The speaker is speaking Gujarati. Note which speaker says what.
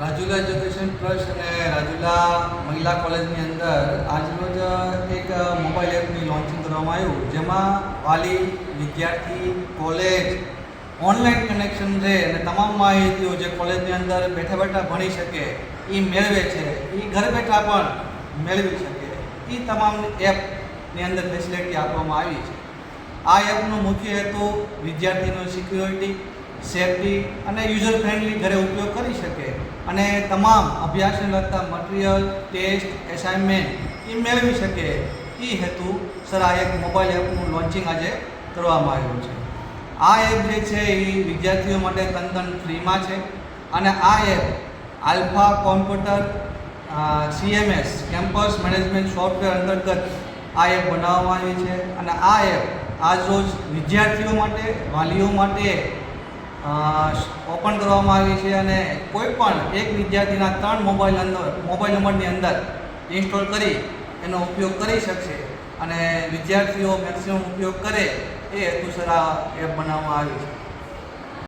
Speaker 1: રાજુલા એજ્યુકેશન ટ્રસ્ટ અને રાજુલા મહિલા કોલેજની અંદર આજરોજ એક મોબાઈલ એપની લોન્ચિંગ કરવામાં આવ્યું, જેમાં વાલી, વિદ્યાર્થી, કોલેજ ઓનલાઈન કનેક્શન છે અને તમામ માહિતીઓ જે કોલેજની અંદર બેઠા બેઠા ભણી શકે એ મેળવે છે એ ઘર બેઠા પણ મેળવી શકે. એ તમામ એપની અંદર ફેસિલિટી આપવામાં આવી છે. આ એપનો મુખ્ય હેતુ વિદ્યાર્થીનો સિક્યુરિટી સેફટી અને યુઝર ફ્રેન્ડલી ઘરે ઉપયોગ કરી શકે. અને તમામ અભ્યાસને લગતા મટીરિયલ ટેસ્ટ એસાઇનમેન્ટ એ મેળવી શકે. એ હેતુ સર આ એક મોબાઈલ એપનું લોન્ચિંગ આજે કરવામાં આવ્યું છે. આ એપ જે છે એ વિદ્યાર્થીઓ માટે તદ્દન ફ્રીમાં છે અને આ app alpha computer CMS campus management software અંતર્ગત આ એપ બનાવવામાં આવી છે અને આ એપ આજરોજ વિદ્યાર્થીઓ માટે, વાલીઓ માટે ઓપન કરવામાં આવી છે અને કોઈ પણ એક વિદ્યાર્થીના ત્રણ મોબાઈલ અંદર, મોબાઈલ નંબરની અંદર ઇન્સ્ટોલ કરી એનો ઉપયોગ કરી શકશે અને વિદ્યાર્થીઓ મેક્સિમમ ઉપયોગ કરે એ હેતુસર આ એપ બનાવવામાં આવી છે.